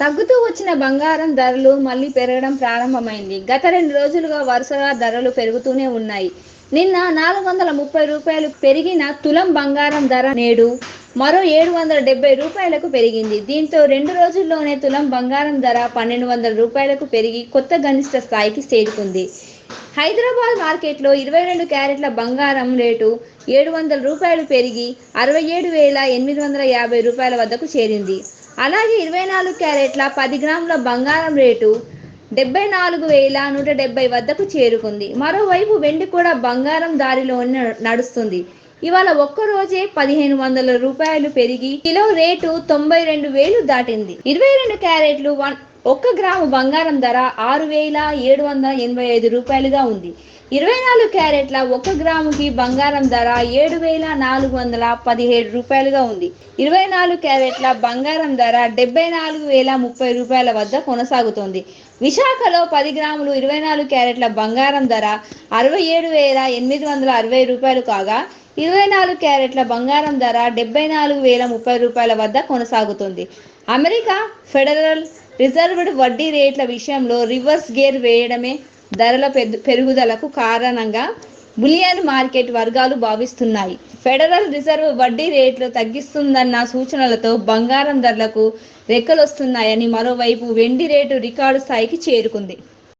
తగ్గుతూ వచ్చిన బంగారం ధరలు మళ్ళీ పెరగడం ప్రారంభమైంది. గత రెండు రోజులుగా వరుసగా ధరలు పెరుగుతూనే ఉన్నాయి. నిన్న నాలుగు వందల ముప్పై రూపాయలు పెరిగిన తులం బంగారం ధర నేడు మరో ఏడు వందల డెబ్బై రూపాయలకు పెరిగింది. దీంతో రెండు రోజుల్లోనే తులం బంగారం ధర పన్నెండు వందల రూపాయలకు పెరిగి కొత్త గనిష్ట స్థాయికి చేరుకుంది. హైదరాబాద్ మార్కెట్లో ఇరవై రెండు క్యారెట్ల బంగారం రేటు ఏడు వందల రూపాయలు పెరిగి అరవై ఏడు వేల ఎనిమిది వందల యాభై రూపాయల వద్దకు చేరింది. అలాగే ఇరవై నాలుగు క్యారెట్ల పది గ్రాముల బంగారం రేటు డెబ్బై నాలుగు వేల నూట డెబ్బై వద్దకు చేరుకుంది. మరోవైపు వెండి కూడా బంగారం దారిలోనే నడుస్తుంది. ఇవాళ ఒక్క రోజే పదిహేను వందల రూపాయలు పెరిగి కిలో రేటు తొంభై రెండు వేలు దాటింది. ఇరవై రెండు క్యారెట్లు వన్ ఒక్క గ్రాము బంగారం ధర ఆరు వేల ఏడు వందల ఎనభై ఐదు రూపాయలుగా ఉంది. ఇరవై నాలుగు క్యారెట్ల ఒక గ్రాముకి బంగారం ధర ఏడు వేల నాలుగు వందల పదిహేడు రూపాయలుగా ఉంది. ఇరవై నాలుగు క్యారెట్ల బంగారం ధర డెబ్బై నాలుగు వేల ముప్పై రూపాయల వద్ద కొనసాగుతోంది. విశాఖలో పది గ్రాములు ఇరవై నాలుగు క్యారెట్ల బంగారం ధర అరవై ఏడు వేల ఎనిమిది వందల అరవై రూపాయలు కాగా ఇరవై నాలుగు క్యారెట్ల బంగారం ధర డెబ్బై నాలుగు వేల ముప్పై రూపాయల వద్ద కొనసాగుతుంది. అమెరికా ఫెడరల్ రిజర్వ్డ్ వడ్డీ రేట్ల విషయంలో రివర్స్ గేర్ వేయడమే ధరల పెరుగుదలకు కారణంగా బులియన్ మార్కెట్ వర్గాలు భావిస్తున్నాయి. ఫెడరల్ రిజర్వ్ వడ్డీ రేట్లు తగ్గిస్తుందన్న సూచనలతో బంగారం ధరలకు రెక్కలొస్తున్నాయని మరోవైపు వెండి రేటు రికార్డు స్థాయికి చేరుకుంది.